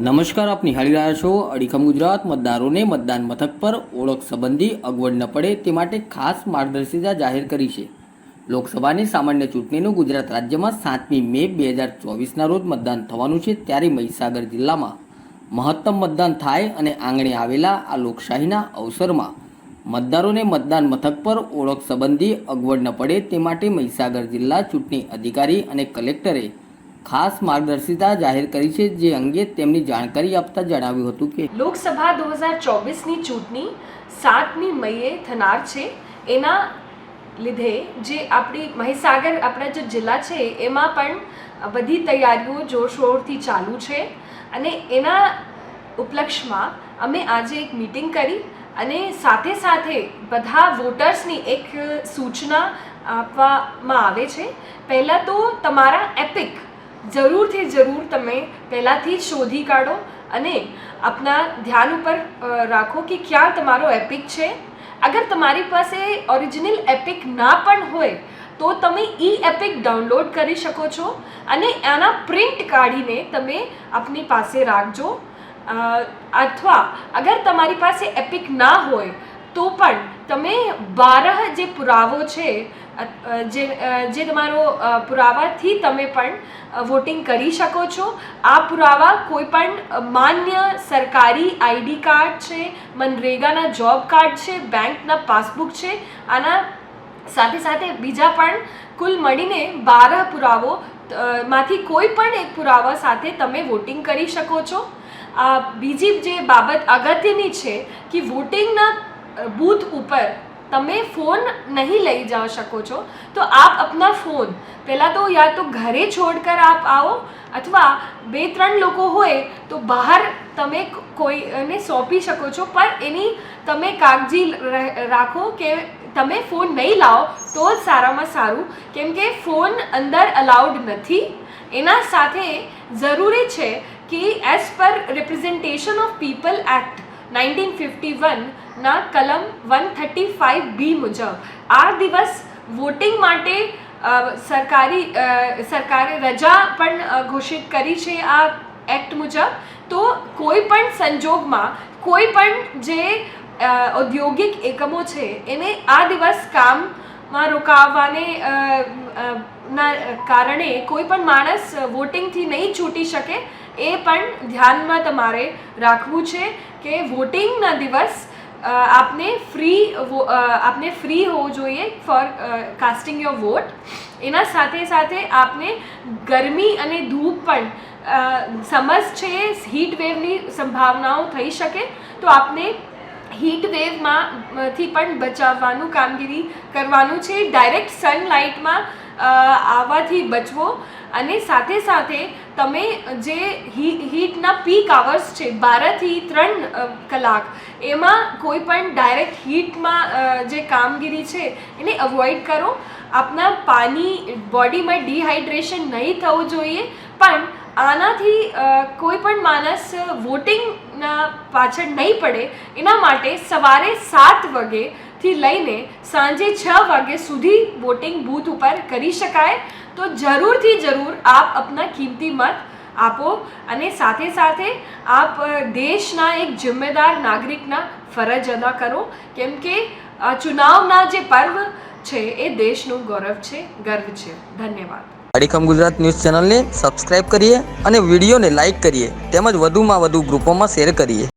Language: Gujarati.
નમસ્કાર, આપ નિહાળી રહ્યા છો અડીખમ ગુજરાત. મતદારોને મતદાન મથક પર ઓળખ સંબંધી અગવડ ન પડે તે માટે ખાસ માર્ગદર્શિકા જાહેર કરી છે. લોકસભાની સામાન્ય ચૂંટણીનું ગુજરાત રાજ્યમાં સાતમી મે બે હજાર ચોવીસના રોજ મતદાન થવાનું છે ત્યારે મહીસાગર જિલ્લામાં મહત્તમ મતદાન થાય અને આંગણે આવેલા આ લોકશાહીના અવસરમાં મતદારોને મતદાન મથક પર ઓળખ સંબંધી અગવડ ન પડે તે માટે મહીસાગર જિલ્લા ચૂંટણી અધિકારી અને કલેક્ટરે ખાસ માર્ગદર્શિકા જાહેર કરી છે, જે અંગે તેમની જાણકારી આપતા જણાવ્યું હતું કે લોકસભા દો હજાર ચોવીસની ચૂંટણી સાતમી મઈએ થનાર છે. એના લીધે જે આપણી મહીસાગર, આપણા જે જિલ્લા છે, એમાં પણ બધી તૈયારીઓ જોરશોરથી ચાલુ છે અને એના ઉપલક્ષમાં અમે આજે એક મીટિંગ કરી અને સાથે સાથે બધા વોટર્સની એક સૂચના આપવામાં આવે છે. પહેલાં તો તમારા એપિક જરૂરથી જરૂર તમે પહેલાંથી જ શોધી કાઢો અને આપના ધ્યાન ઉપર રાખો કે ક્યાં તમારો એપિક છે. અગર તમારી પાસે ઓરિજિનલ એપિક ના પણ હોય, તો તમે ઈ એપિક ડાઉનલોડ કરી શકો છો અને આના પ્રિન્ટ કાઢીને તમે આપની પાસે રાખજો. અથવા અગર તમારી પાસે એપિક ના હોય, તો પણ તમે બારહ જે પુરાવો છે જે જે તમારો પુરાવાથી તમે પણ વોટિંગ કરી શકો છો. આ પુરાવા કોઈ પણ માન્ય સરકારી આઈડી કાર્ડ છે, મનરેગાના જોબ કાર્ડ છે બેંકના પાસબુક છે, આના સાથે સાથે બીજા પણ કુલ મળીને બાર પુરાવો માંથી કોઈ પણ એક પુરાવા સાથે તમે વોટિંગ કરી શકો છો. આ બીજી જે બાબત અગત્યની છે કે વોટિંગના બૂથ ઉપર તમે ફોન નહીં લઈ જા શકો છો, તો આપ અપના ફોન. પહેલાં તો યા તો ઘરે છોડકર આપ આવો અથવા બે ત્રણ લોકો હોય તો બહાર તમે કોઈને સોંપી શકો છો, પણ એની તમે કાળજી રાખો કે તમે ફોન નહીં લાવો તો જ સારામાં સારું. કેમ કે ફોન અંદર અલાઉડ નથી. એના સાથે જરૂરી છે કે as per representation of people act nineteen fifty વનના કલમ વન થર્ટી ફાઇવ બી મુજબ આ દિવસ વોટિંગ માટે સરકારી સરકારે રજા પણ ઘોષિત કરી છે આ એક્ટ મુજબ. તો કોઈ પણ સંજોગમાં કોઈ પણ જે ઔદ્યોગિક એકમો છે એને આ દિવસ કામમાં અ, ના કારણે કોઈ પણ માણસ વોટિંગથી નહીં છૂટી શકે. એ પણ ધ્યાનમાં તમારે રાખવું છે કે વોટિંગના દિવસ આપને ફ્રી આપને ફ્રી હોવું જોઈએ ફોર કાસ્ટિંગ યોર વોટ. એના સાથે સાથે આપને ગરમી અને ધૂપ પણ સમજ છે, હીટ વેવની સંભાવનાઓ થઈ શકે, તો આપને હીટ વેવમાંથી પણ બચાવવાનું કામગીરી કરવાનું છે. ડાયરેક્ટ સનલાઇટમાં આવવાથી બચવો અને સાથે સાથે તમે જે હીટના પીક આવર્સ છે, બારથી ત્રણ કલાક, એમાં કોઈ પણ ડાયરેક્ટ હીટમાં જે કામગીરી છે, એને અવોઇડ કરો. આપના પાણી બોડીમાં ડિહાઇડ્રેશન નહીં થવું જોઈએ, પણ આનાથી કોઈ પણ માણસ વોટિંગના પાછળ નહીં પડે. એના માટે સવારે સાત વાગેથી લઈને સાંજે છ વાગ્યા સુધી વોટિંગ બૂથ ઉપર કરી શકાય. તો જરૂરથી જરૂર આપ આપના કિંમતી મત આપો અને સાથે સાથે આપ દેશના એક જિમ્મેદાર નાગરિકના ફરજ અદા કરો. કેમ કે ચુનાવના જે પર્વ છે એ દેશનું ગૌરવ છે, ગર્વ છે. ધન્યવાદ. અડીખમ ગુજરાત ન્યૂઝ ચેનલને સબસ્ક્રાઇબ કરીએ અને વિડીયોને લાઇક કરીએ. તેમજ વધુમાં વધુ ગ્રુપોમાં શેર કરીએ.